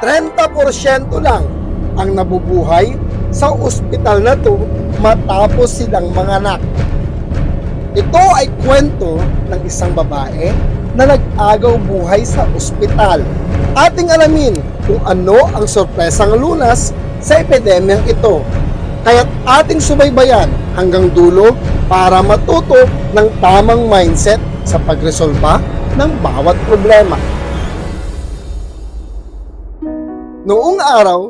30% lang ang nabubuhay sa ospital na to matapos silang manganak. Ito ay kwento ng isang babae na nag-agaw buhay sa ospital. Ating alamin kung ano ang sorpresang lunas sa epidemyang ito. Kaya't ating subaybayan hanggang dulo para matuto ng tamang mindset sa pagresolba ng bawat problema. Noong araw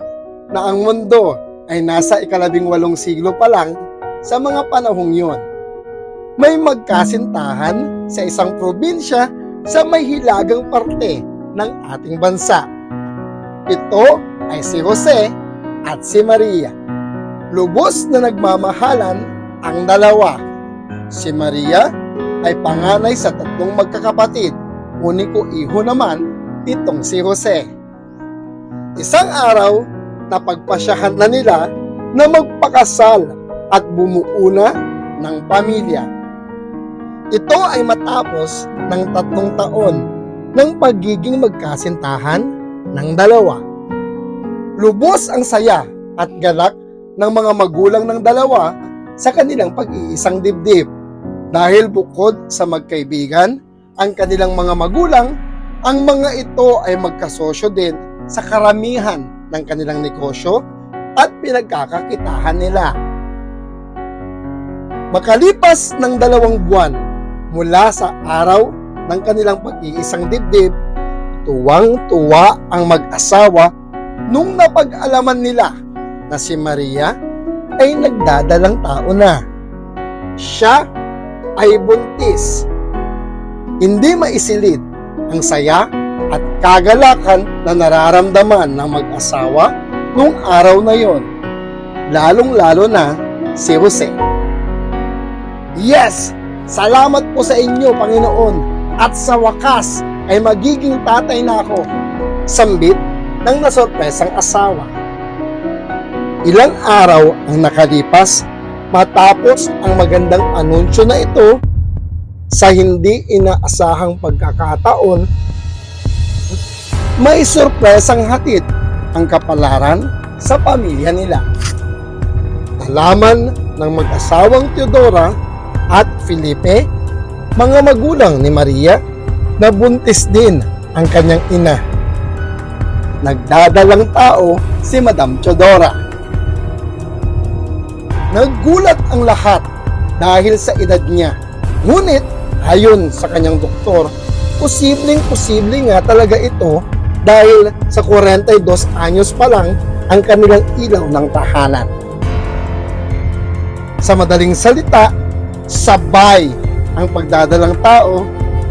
na ang mundo ay nasa ikalabing walong siglo pa lang sa mga panahong yon, may magkasintahan sa isang probinsya sa may hilagang parte ng ating bansa. Ito ay si Jose at si Maria. Lubos na nagmamahalan ang dalawa. Si Maria ay panganay sa tatlong magkakapatid. Uniko iho naman itong si Jose. Isang araw, napagpasyahan na nila na magpakasal at bumuo ng pamilya. Ito ay matapos ng tatlong taon ng pagiging magkasintahan ng dalawa. Lubos ang saya at galak ng mga magulang ng dalawa sa kanilang pag-iisang dibdib. Dahil bukod sa magkaibigan, ang kanilang mga magulang, ang mga ito ay magkasosyo din sa karamihan ng kanilang negosyo at pinagkakakitahan nila. Makalipas ng dalawang buwan mula sa araw ng kanilang pag-iisang dibdib, tuwang-tuwa ang mag-asawa nung napag-alaman nila na si Maria ay nagdadalang tao na. Siya ay buntis. Hindi maisilid ang saya at kagalakan na nararamdaman ng mag-asawa nung araw na yon. Lalong-lalo na si Jose. Yes! Salamat po sa inyo, Panginoon. At sa wakas ay magiging tatay na ako. Sambit ng nasorpresang asawa. Ilang araw ang nakalipas matapos ang magandang anunsyo na ito sa hindi inaasahang pagkakataon may sorpresang hatid ang kapalaran sa pamilya nila. Nalaman ng mag-asawang Teodora at Felipe, mga magulang ni Maria, na buntis din ang kanyang ina. Nagdadalang tao si Madam Teodora. Naggulat ang lahat dahil sa edad niya. Ngunit, ayon sa kanyang doktor, posibleng-posible nga talaga ito dahil sa 42 anyos pa lang ang kanilang ilaw ng tahanan. Sa madaling salita, sabay ang pagdadalang tao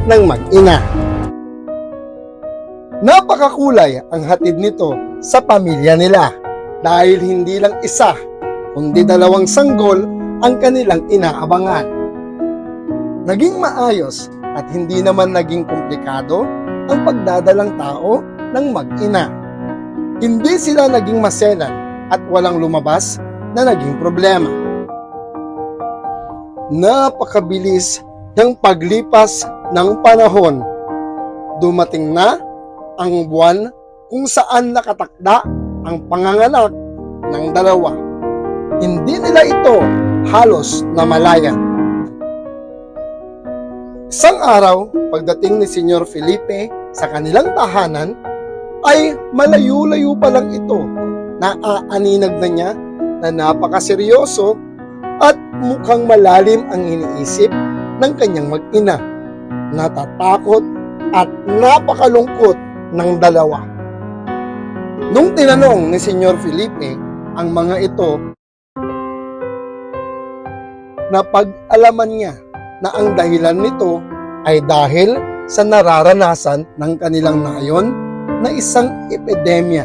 ng mag-ina. Napakakulay ang hatid nito sa pamilya nila dahil hindi lang isa kundi dalawang sanggol ang kanilang inaabangan. Naging maayos at hindi naman naging komplikado ang pagdadalang tao ng mag-ina. Hindi sila naging maselan at walang lumabas na naging problema. Napakabilis ng paglipas ng panahon. Dumating na ang buwan kung saan nakatakda ang panganganak ng dalawa. Hindi nila ito halos namalayan. Isang araw, pagdating ni Senyor Felipe sa kanilang tahanan, ay malayo-layo pa lang ito na aaninag na niya na napakaseryoso at mukhang malalim ang iniisip ng kanyang mag-ina. Natatakot at napakalungkot ng dalawa. Nung tinanong ni Senyor Felipe ang mga ito, napag-alaman niya na ang dahilan nito ay dahil sa nararanasan ng kanilang nayon na isang epidemya.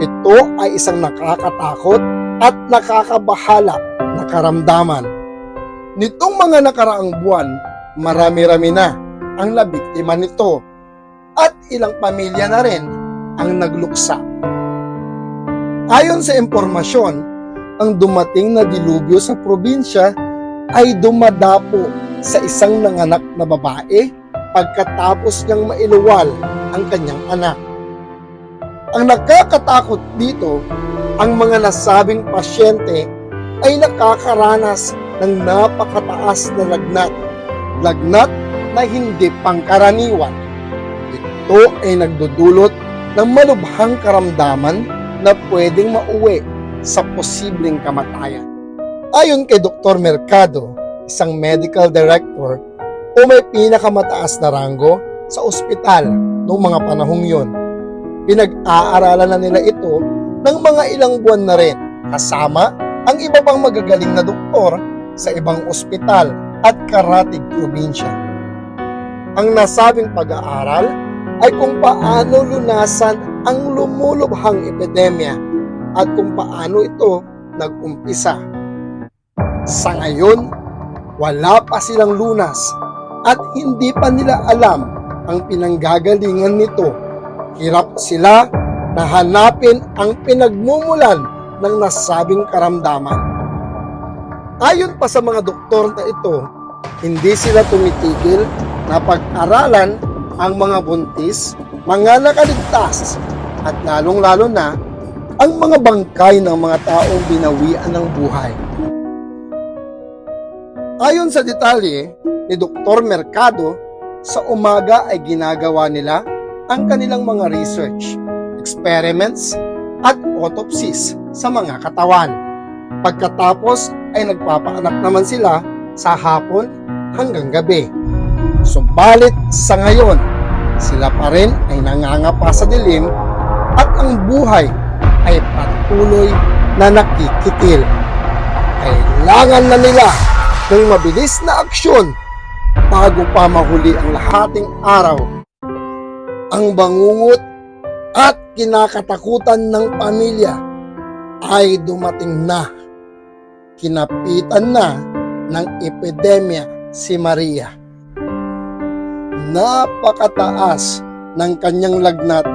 Ito ay isang nakakatakot at nakakabahala na karamdaman. Nitong mga nakaraang buwan, marami-rami na ang nabiktima nito at ilang pamilya na rin ang nagluksa. Ayon sa impormasyon, ang dumating na dilubyo sa probinsya ay dumadapo sa isang nanganak na babae pagkatapos niyang mailuwal ang kanyang anak. Ang nakakatakot dito, ang mga nasabing pasyente ay nakakaranas ng napakataas na lagnat. Lagnat na hindi pangkaraniwan. Ito ay nagdudulot ng malubhang karamdaman na pwedeng mauwi sa posibleng kamatayan. Ayon kay Dr. Mercado, isang medical director o may pinakamataas na ranggo sa ospital noong mga panahong yon. Pinag-aaralan na nila ito ng mga ilang buwan na rin kasama ang iba pang magagaling na doktor sa ibang ospital at karatig probinsya. Ang nasabing pag-aaral ay kung paano lunasan ang lumulubhang epidemya at kung paano ito nag-umpisa. Sa ngayon, wala pa silang lunas at hindi pa nila alam ang pinanggagalingan nito. Hirap sila na hanapin ang pinagmumulan ng nasabing karamdaman. Ayon pa sa mga doktor na ito, hindi sila tumitigil na pag-aralan ang mga buntis, mga nakaligtas, at lalong-lalo na ang mga bangkay ng mga taong binawian ng buhay. Ayon sa detalye ni Dr. Mercado, sa umaga ay ginagawa nila ang kanilang mga research, experiments, at autopsies sa mga katawan. Pagkatapos ay nagpapaanak naman sila sa hapon hanggang gabi. Subalit sa ngayon, sila pa rin ay nangangapa sa dilim at ang buhay ay patuloy na nakikitil. Kailangan na nila ng mabilis na aksyon bago pa mahuli ang lahating araw. Ang bangungot at kinakatakutan ng pamilya ay dumating na. Kinapitan na ng epidemya si Maria. Napakataas ng kanyang lagnat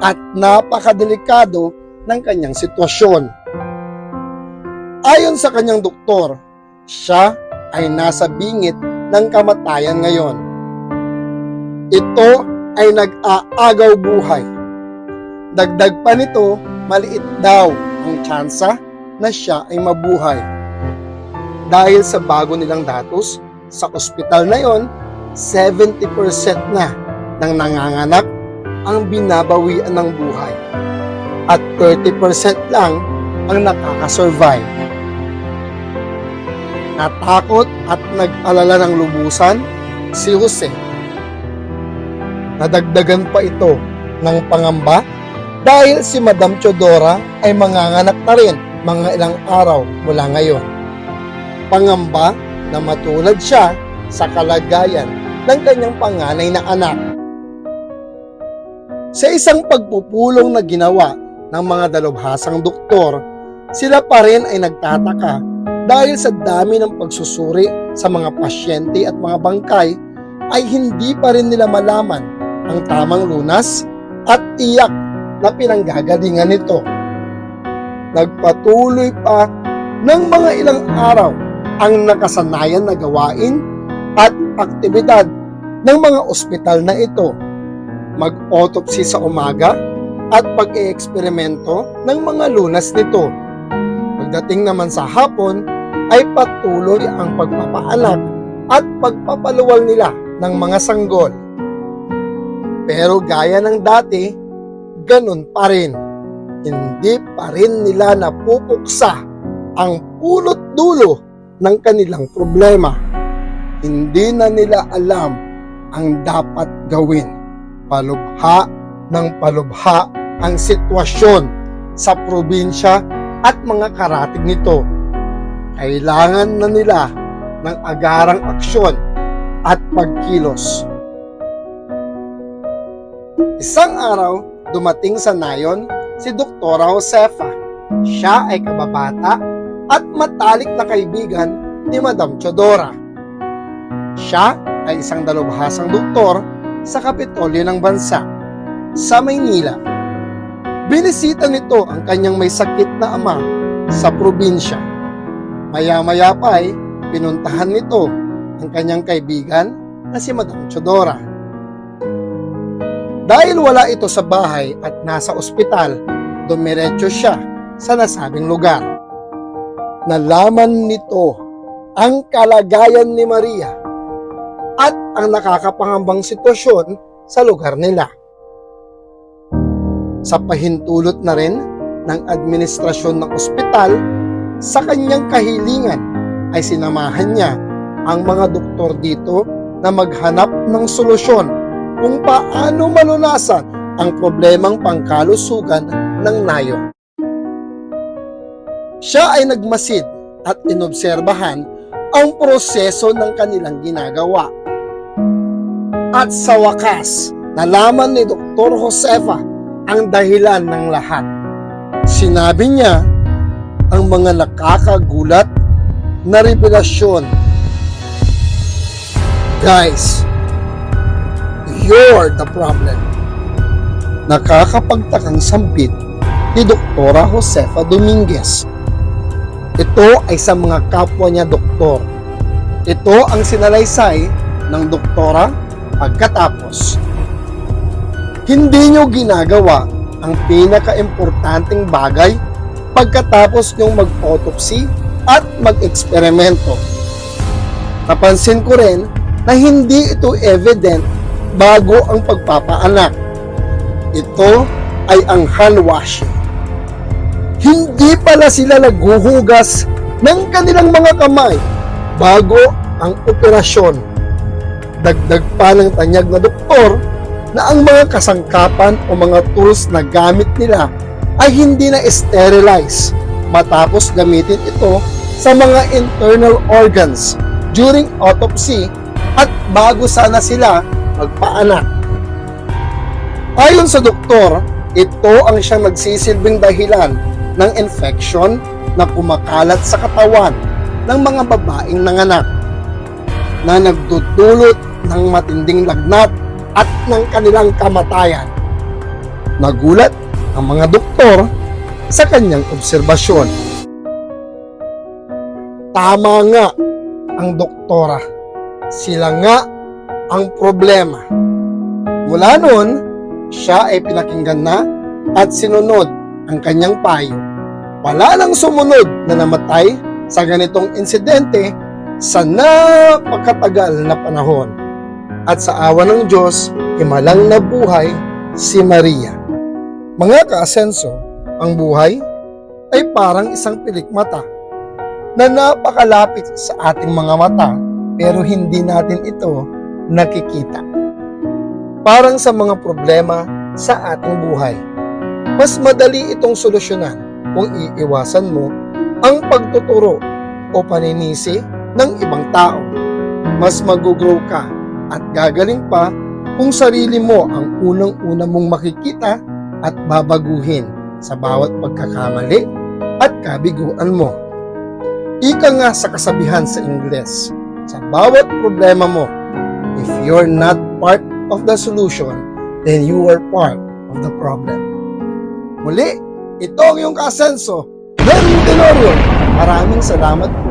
at napakadelikado ng kanyang sitwasyon. Ayon sa kanyang doktor, siya ay nasa bingit ng kamatayan ngayon. Ito ay nag-aagaw buhay. Dagdag pa nito, maliit daw ang tsansa na siya ay mabuhay. Dahil sa bago nilang datos, sa ospital na yon, 70% na ng nanganganak ang binabawian ng buhay. At 30% lang ang nakakasurvive. Natakot at nag-alala ng lubusan si Jose. Nadagdagan pa ito ng pangamba dahil si Madam Chodora ay manganganak na rin mga ilang araw mula ngayon. Pangamba na matulad siya sa kalagayan ng kanyang panganay na anak. Sa isang pagpupulong na ginawa ng mga dalubhasang doktor, sila pa rin ay nagtataka dahil sa dami ng pagsusuri sa mga pasyente at mga bangkay ay hindi pa rin nila malaman ang tamang lunas at tiyak na pinanggagalingan nito. Nagpatuloy pa ng mga ilang araw ang nakasanayan na gawain at aktibidad ng mga ospital na ito. Mag-autopsy sa umaga at pag-eeksperimento ng mga lunas nito. Pagdating naman sa hapon, ay patuloy ang pagpapaanak at pagpapaluwal nila ng mga sanggol. Pero gaya ng dati, ganun pa rin. Hindi pa rin nila napupuksa ang pulot dulo ng kanilang problema. Hindi na nila alam ang dapat gawin. Palubha ng palubha ang sitwasyon sa probinsya at mga karatig nito kailangan na nila ng agarang aksyon at pagkilos. Isang araw, dumating sa nayon si Doktora Josefa. Siya ay kababata at matalik na kaibigan ni Madam Chodora. Siya ay isang dalubhasang doktor sa Kapitolyo ng Bansa, sa Maynila. Binisita nito ang kanyang may sakit na ama sa probinsya. Maya-maya pa ay pinuntahan nito ang kanyang kaibigan na si Madam Chodora. Dahil wala ito sa bahay at nasa ospital, dumiretso siya sa nasabing lugar. Nalaman nito ang kalagayan ni Maria at ang nakakapangambang sitwasyon sa lugar nila. Sa pahintulot na rin ng administrasyon ng ospital, sa kanyang kahilingan ay sinamahan niya ang mga doktor dito na maghanap ng solusyon kung paano malunasan ang problemang pangkalusugan ng nayo. Siya ay nagmasid at inobserbahan ang proseso ng kanilang ginagawa. At sa wakas, nalaman ni Dr. Josefa ang dahilan ng lahat. Sinabi niya ang mga nakakagulat na revelasyon. Guys, you're the problem. Nakakapagtakang sambit ni Doktora Josefa Dominguez. Ito ay sa mga kapwa niya doktor. Ito ang sinalaysay ng doktora pagkatapos. Hindi nyo ginagawa ang pinaka-importanting bagay pagkatapos nyong mag-autopsy at mag-eksperimento. Napansin ko rin na hindi ito evident bago ang pagpapaanak. Ito ay ang hand washing. Hindi pala sila naghuhugas ng kanilang mga kamay bago ang operasyon. Dagdag pa ng tanyag na doktor na ang mga kasangkapan o mga tools na gamit nila ay hindi na sterilize matapos gamitin ito sa mga internal organs during autopsy at bago sana sila magpaanak. Ayon sa doktor, ito ang siyang nagsisilbing dahilan ng infection na kumakalat sa katawan ng mga babaeng nanganak na nagdudulot ng matinding lagnat at ng kanilang kamatayan. Nagulat ang mga doktor sa kanyang obserbasyon. Tama nga ang doktora. Sila nga ang problema. Mula noon, siya ay pinakinggan na at sinunod ang kanyang payo. Wala nang sumunod na namatay sa ganitong insidente sa napakatagal na panahon. At sa awa ng Diyos, himalang nabuhay si Maria. Mga kaasenso, ang buhay ay parang isang pilikmata na napakalapit sa ating mga mata pero hindi natin ito nakikita. Parang sa mga problema sa ating buhay. Mas madali itong solusyonan kung iiwasan mo ang pagtuturo o paninisi ng ibang tao. Mas mag-grow ka at gagaling pa kung sarili mo ang unang-una mong makikita at babaguhin sa bawat pagkakamali at kabiguan mo. Ika nga sa kasabihan sa Ingles, sa bawat problema mo, if you're not part of the solution, then you are part of the problem. Muli, ito ang iyong kasenso, Ben Tenorio. Maraming salamat po